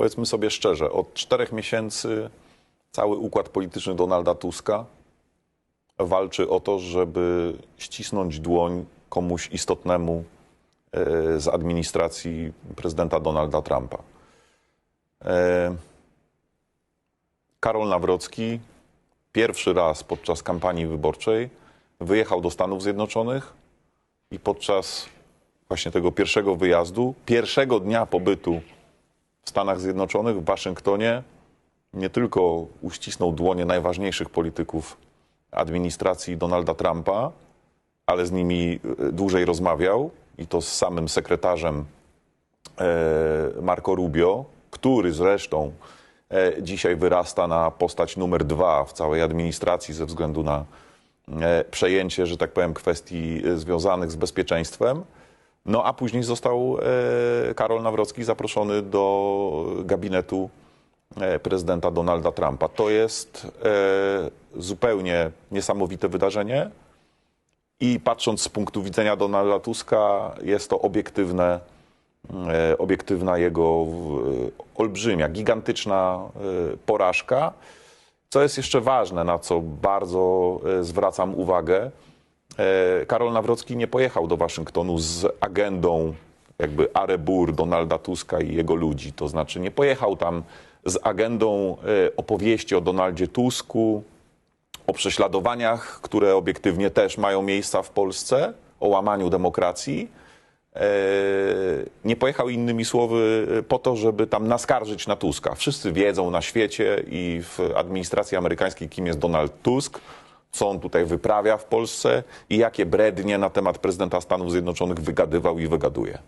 Powiedzmy sobie szczerze, od czterech miesięcy cały układ polityczny Donalda Tuska walczy o to, żeby ścisnąć dłoń komuś istotnemu e, z administracji prezydenta Donalda Trumpa. E, Karol Nawrocki pierwszy raz podczas kampanii wyborczej wyjechał do Stanów Zjednoczonych i podczas właśnie tego pierwszego wyjazdu, pierwszego dnia pobytu Stanach Zjednoczonych, w Waszyngtonie, nie tylko uścisnął dłonie najważniejszych polityków administracji Donalda Trumpa, ale z nimi e, dłużej rozmawiał i to z samym sekretarzem e, Marco Rubio, który zresztą e, dzisiaj wyrasta na postać numer dwa w całej administracji ze względu na przejęcie, że tak powiem, kwestii związanych z bezpieczeństwem. No a później został e, Karol Nawrocki zaproszony do gabinetu e, prezydenta Donalda Trumpa. To jest e, zupełnie niesamowite wydarzenie i patrząc z punktu widzenia Donalda Tuska jest to obiektywne, obiektywna jego olbrzymia, gigantyczna porażka. Co jest jeszcze ważne, na co bardzo zwracam uwagę, Karol Nawrocki nie pojechał do Waszyngtonu z agendą jakby arebur Donalda Tuska i jego ludzi. To znaczy nie pojechał tam z agendą e, opowieści o Donaldzie Tusku, o prześladowaniach, które obiektywnie też mają miejsca w Polsce, o łamaniu demokracji. E, Nie pojechał innymi słowy e, po to, żeby tam naskarżyć na Tuska. Wszyscy wiedzą na świecie i w administracji amerykańskiej, kim jest Donald Tusk, co on tutaj wyprawia w Polsce i jakie brednie na temat prezydenta Stanów Zjednoczonych wygadywał i wygaduje.